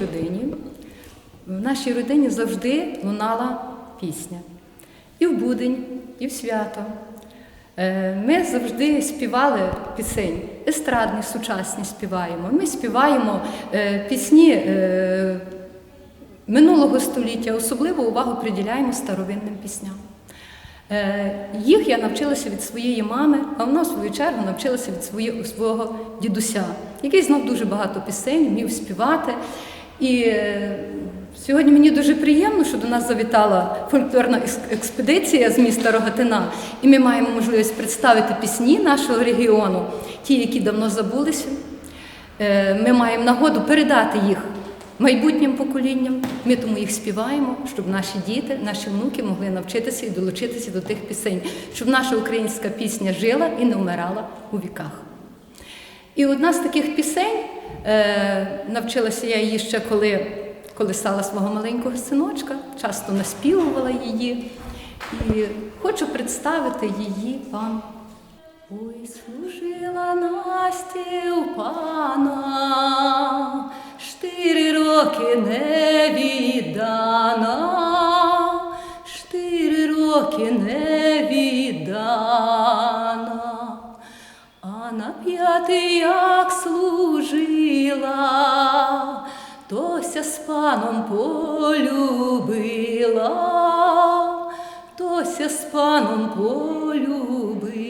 родині, в нашій родині завжди лунала пісня. І в будень, і в свято. Е, Ми завжди співали пісень, естрадні, сучасні співаємо. Ми співаємо е, пісні е, минулого століття, особливу увагу приділяємо старовинним пісням. Е, Їх я навчилася від своєї мами, а вона, в свою чергу, навчилася від своє- свого дідуся, який знав дуже багато пісень, вмів співати. І е, сьогодні мені дуже приємно, що до нас завітала фольклорна експедиція з міста Рогатина, і ми маємо можливість представити пісні нашого регіону, ті, які давно забулися. Е, Ми маємо нагоду передати їх майбутнім поколінням. Ми тому їх співаємо, щоб наші діти, наші внуки могли навчитися і долучитися до тих пісень, щоб наша українська пісня жила і не вмирала у віках. І одна з таких пісень, е, навчилася я її ще коли, стала свого маленького синочка, часто наспівувала її. І хочу представити її вам. Ой, служила Насті у пана, штири роки не віддана, штири роки не віддана, а на п'ятий як служила, тося з паном полюбила, тося з паном полюбила.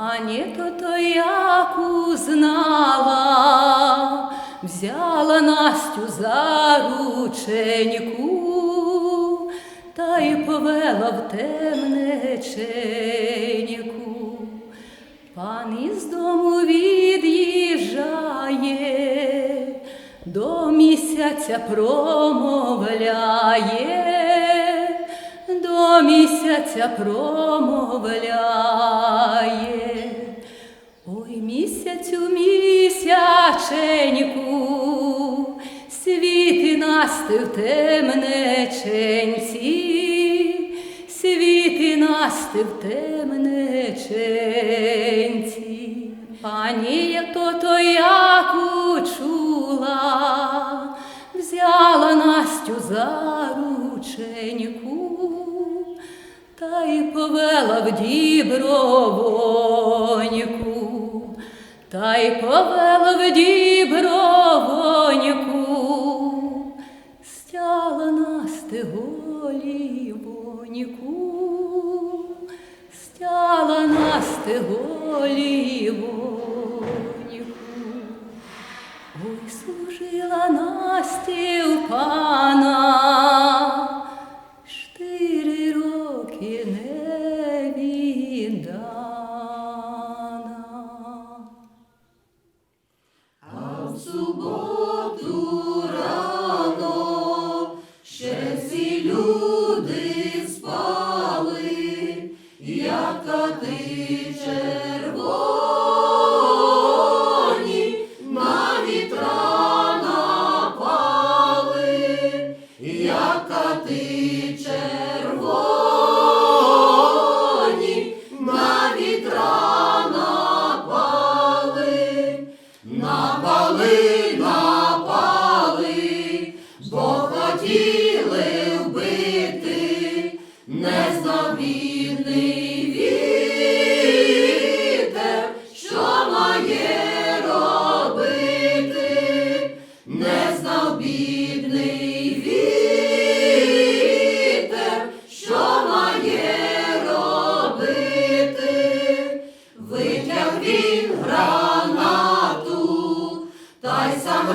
Пані то то як узнала, взяла Настю за рученьку, та й повела в темнеченьку. Пан із дому від'їжджає, до місяця промовляє, до місяця промовляє. Ой, місяцю місяченьку, світи насти в темнеченці, світи насти в темнеченці. Пані, як то то як учула, взяла Настю за рученьку, та й повела в дібровоньку, та й повела в дібровоньку, стяла Насти голівоньку, стяла Насти голівоньку. Ой, служила Насті у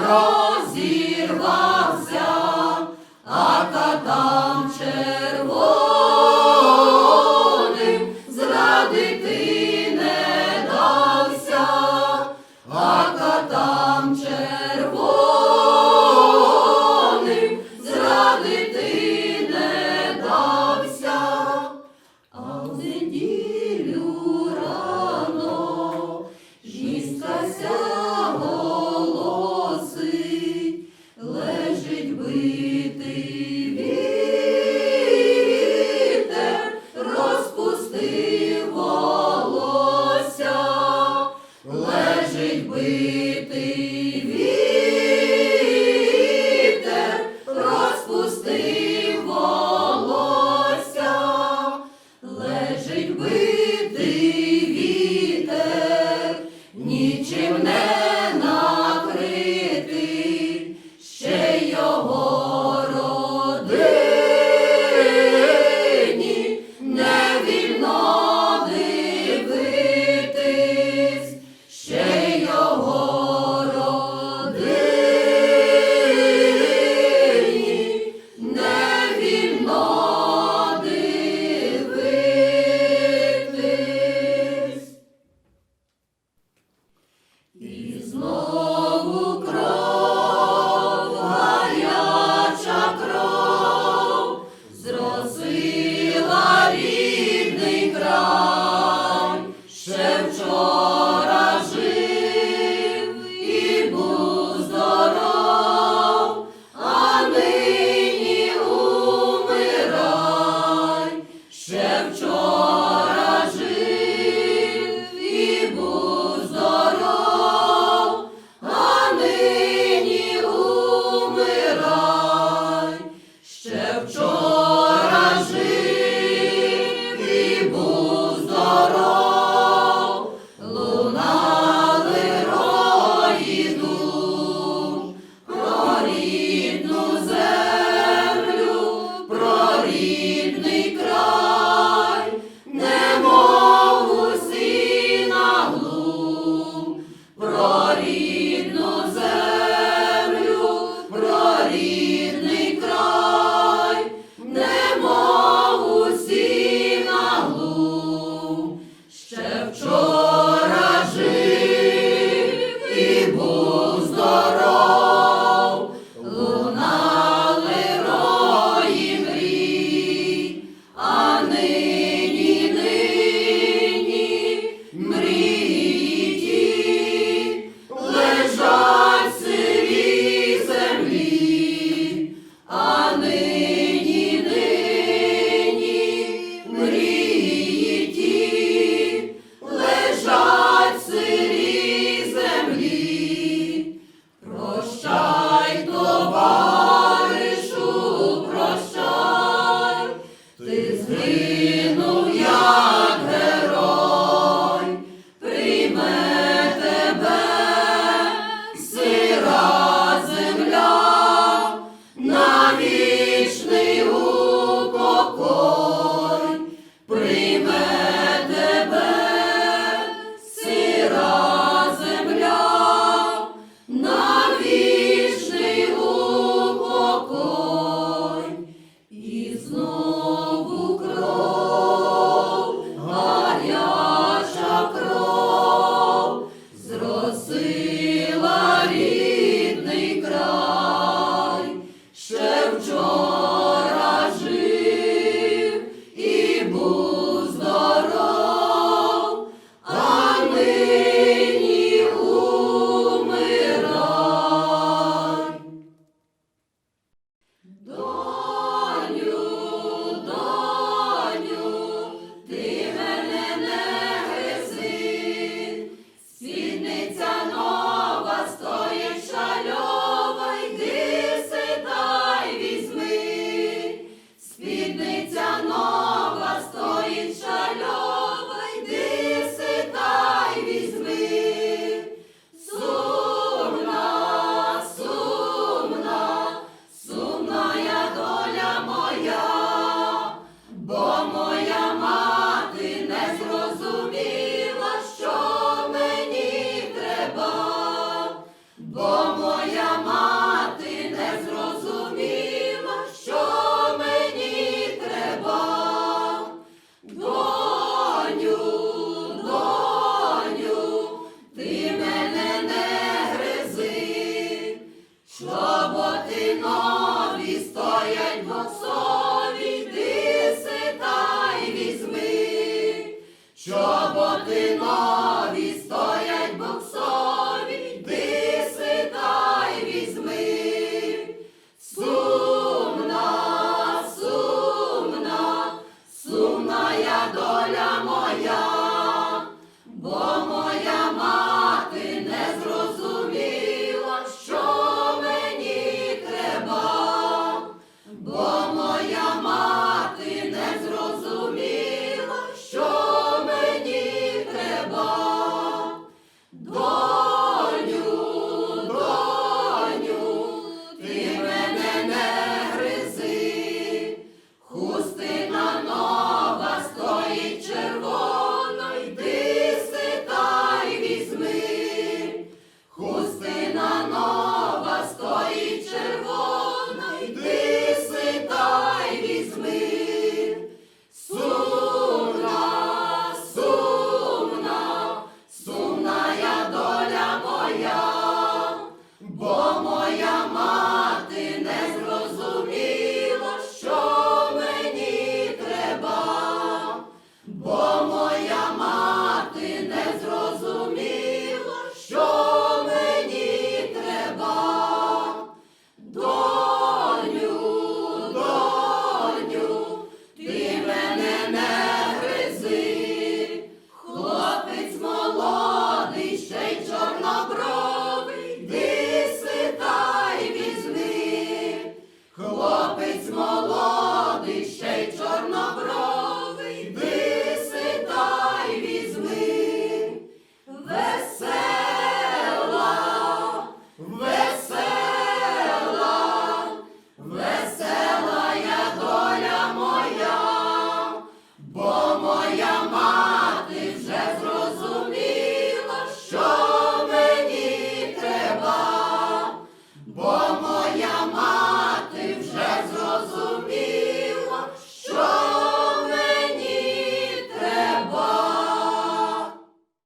розірвався, Please.